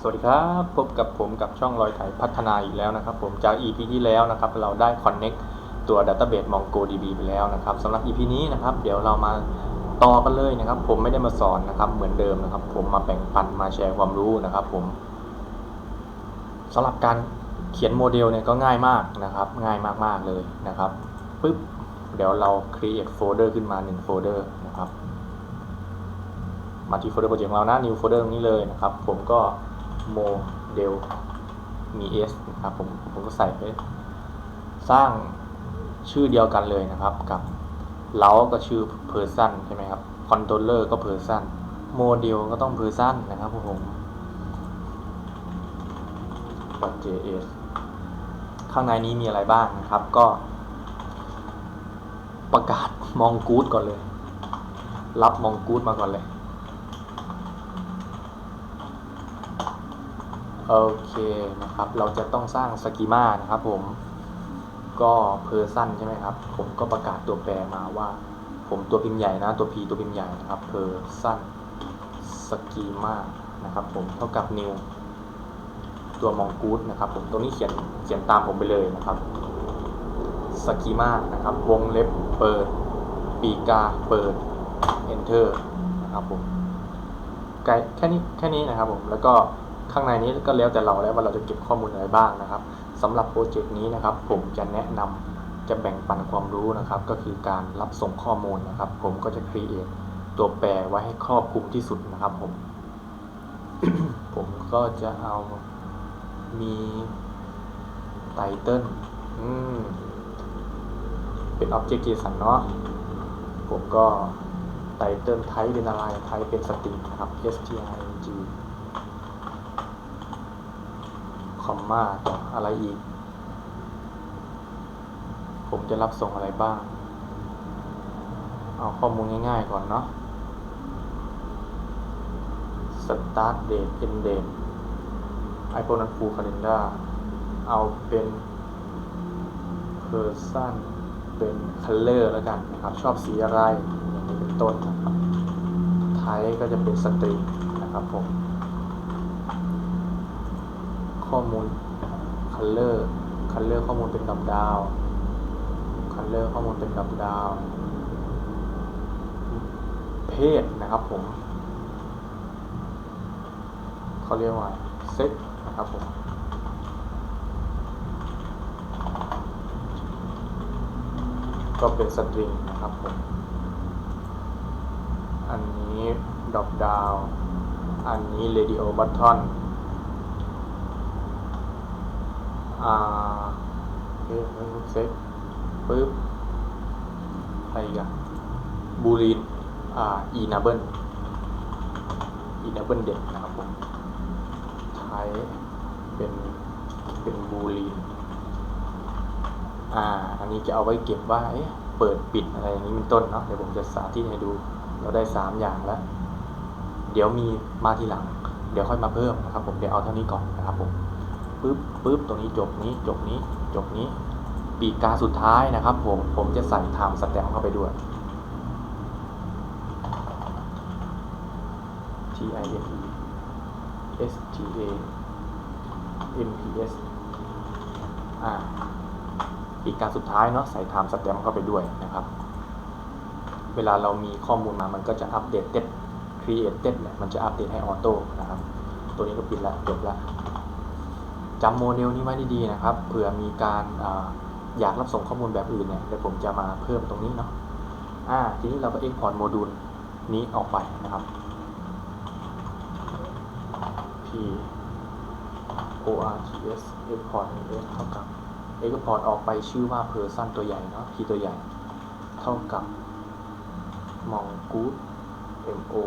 สวัสดีครับพบกับผมกับช่องลอยไถพัฒนาอีกแล้วนะครับ ผมจาก EP ที่แล้วนะครับ เราได้ Connect ตัว Database MongoDB ไปแล้วนะครับสำหรับ EP นี้นะครับ เดี๋ยวเรามาต่อกันเลยนะครับ ผมไม่ได้มาสอนนะครับ เหมือนเดิมนะครับ ผมมาแบ่งปันมาแชร์ความรู้นะครับ ผมสำหรับการเขียนโมเดลเนี่ยก็ง่ายมากนะครับ ง่ายมากๆเลยนะครับปึ๊บเดี๋ยวเรา create folder ขึ้นมา 1 folder นะครับ มาที่โฟลเดอร์โปรเจกต์เรานะ new folder ตรงนี้เลยนะครับ ผมก็ โมเดลมี s นะครับผมผมก็ใส่ไป สร้างชื่อเดียวกันเลยนะครับกับเราก็ชื่อ person ใช่ไหมครับ controller ก็ person โมเดลก็ต้อง person นะครับผม .js ข้างในนี้มีอะไรบ้างนะครับก็ ประกาศมองกูดก่อนเลย รับมองกูดมาก่อนเลย โอเคนะครับ เราจะต้องสร้างสกีมานะครับผม ก็เพอร์ซันใช่ไหมครับ ผมก็ประกาศตัวแปรมาว่า ผมตัวพิมพ์ใหญ่นะ ตัว P ตัวพิมพ์ใหญ่นะครับเพอร์ซันสกีมานะครับผมเท่ากับ new ตัวมองกูดนะครับผมตรงนี้เขียนเขียนตามผมไปเลยนะครับสกีมานะครับ วงเล็บเปิด ปีกาเปิด enter นะครับผมแค่นี้แค่นี้นะครับผมแล้วก็ ข้างในนี้ก็แล้วแต่เราแล้วว่าเราจะเก็บข้อมูลอะไรบ้างนะครับสำหรับโปรเจกต์นี้นะครับ ผมจะแนะนำจะแบ่งปันความรู้นะครับ ก็คือการรับส่งข้อมูลนะครับ ผมก็จะ create ตัวแปรไว้ให้ครอบคลุมที่สุดนะครับ ผม ผมก็จะเอามีไตเติลอืมเป็น Object JSON เนาะผมก็ไตเติลไทป์เป็นอะไรไทป์เป็นสตริงนะครับ string คอ มาต่อะไรอีก ผมจะรับส่งอะไรบ้าง เอาข้อมูลง่ายๆก่อนเนาะ start date end date iPhone and full calendar เอาเป็น person เป็น color แล้วกันนะครับ ชอบสีอะไรอย่างนี้เป็นต้นนะครับ type ก็จะเป็น string นะครับผม ข้อมูล color color ข้อมูลเป็นดอกดาว color ข้อมูลเป็นดอกดาว เพศนะครับผมเขาเรียกว่า set นะครับผมก็เป็นสตริงนะครับผม อันนี้ดอกดาว อันนี้ radio button อ่าโอ เคเซ็ตปึ๊บอะไรกอะบูลีนอ่าอีนาเบิลอีนาเบิลเด็กนะครับผม ใช้เป็นเป็นบูลีนอ่า อันนี้จะเอาไว้เก็บว่าเอ๊ะเปิดปิดอะไรอย่างนี้เป็นต้นเนาะเดี๋ยวผมจะสาธิตให้ดู เราได้สามอย่างแล้ว เดี๋ยวมีมาทีหลัง เดี๋ยวค่อยมาเพิ่มนะครับผม เดี๋ยวเอาเท่านี้ก่อนนะครับผม ปึ๊บปึ๊บตรงนี้จบนี้จบนี้จบนี้ ปีกกาสุดท้ายนะครับ ผมผมจะใส่ไทม์สแตมเข้าไปด้วย T I M E S T A M P S อ่าปีกกาสุดท้ายเนาะใส่ไทม์สแตมเข้าไปด้วยนะครับ เวลาเรามีข้อมูลมามันก็จะอัปเดตเต็ด created เนี่ยมันจะอัปเดตให้ออโต้นะครับ ตัวนี้ก็ปิดละจบละ จำโมเดลนี้ไว้ดีๆนะครับ เผื่อมีการออยากรับส่งข้อมูลแบบอื่นเนี่ยเดี๋ยวผมจะมาเพิ่มตรงนี้เนาะอ่าทีนี้เราก็ export โมดูลนี้ออกไปนะครับ p o r t s export s เท่ากับ export ออกไปชื่อว่า person ตัวใหญ่เนาะ p ตัวใหญ่ เท่ากับ mongoose mo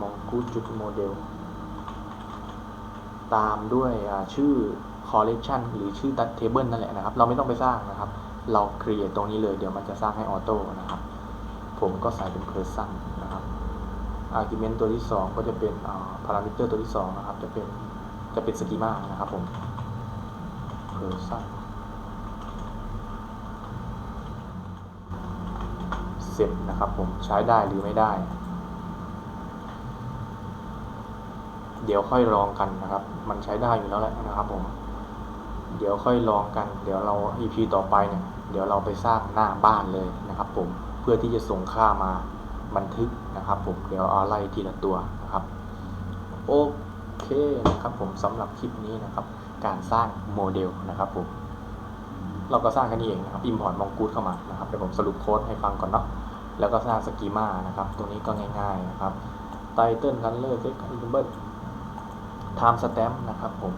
mongoose จุดโมเดล ตามด้วยชื่อ collection หรือชื่อ table นั่นแหละนะครับ เราไม่ต้องไปสร้างนะครับ เรา create ตรงนี้เลยเดี๋ยวมันจะสร้างให้ออโต้นะครับ ผมก็ใส่เป็น person นะครับ argument ตัวที่ 2 ก็จะเป็น parameter ตัวที่ 2 นะครับ จะเป็นจะเป็น schema นะครับผม person set นะครับผมใช้ได้หรือไม่ได้ เดี๋ยวค่อยลองกันนะครับ มันใช้ได้อยู่แล้วแหละนะครับผม เดี๋ยวค่อยลองกัน เดี๋ยวเรา EP ต่อไปเนี่ย เดี๋ยวเราไปสร้างหน้าบ้านเลยนะครับ ผม เพื่อที่จะส่งค่ามาบันทึกนะครับ ผม เดี๋ยวเอาไล่ทีละตัวนะครับ โอเคนะครับ ผมสำหรับคลิปนี้นะครับ การสร้างโมเดลนะครับ ผม เราก็สร้างแค่นี้เองนะครับ import มองกูดเข้ามานะครับ เดี๋ยวผมสรุปโค้ดให้ฟังก่อนเนาะ แล้วก็สร้างสกีมานะครับตรงนี้ก็ง่าย ๆนะครับ title color text label time stamp นะครับผม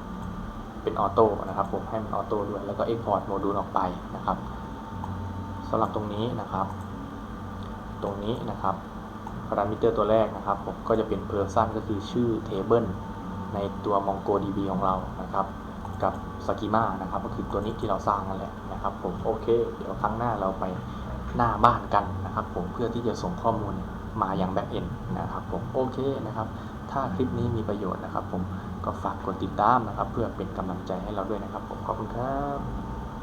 เป็นออโต้นะครับผมให้มันออโต้ด้วยแล้วก็ export โมดูลออกไปนะครับสำหรับตรงนี้นะครับ ตรงนี้นะครับพารามิเตอร์ตัวแรกนะครับผมก็จะเป็น person ก็คือชื่อ table ในตัว MongoDB ของเรานะครับกับ schema นะครับก็คือตัวนี้ที่เราสร้างนั่นแหละนะครับผมโอเค เดี๋ยวครั้งหน้าเราไปหน้าบ้านกันนะครับผมเพื่อที่จะส่งข้อมูลมาอย่าง backend นะครับผมโอเคนะครับ ถ้าคลิปนี้มีประโยชน์นะครับผม ก็ฝากกดติดตามนะครับ เพื่อเป็นกำลังใจให้เราด้วยนะครับ ผมขอบคุณครับ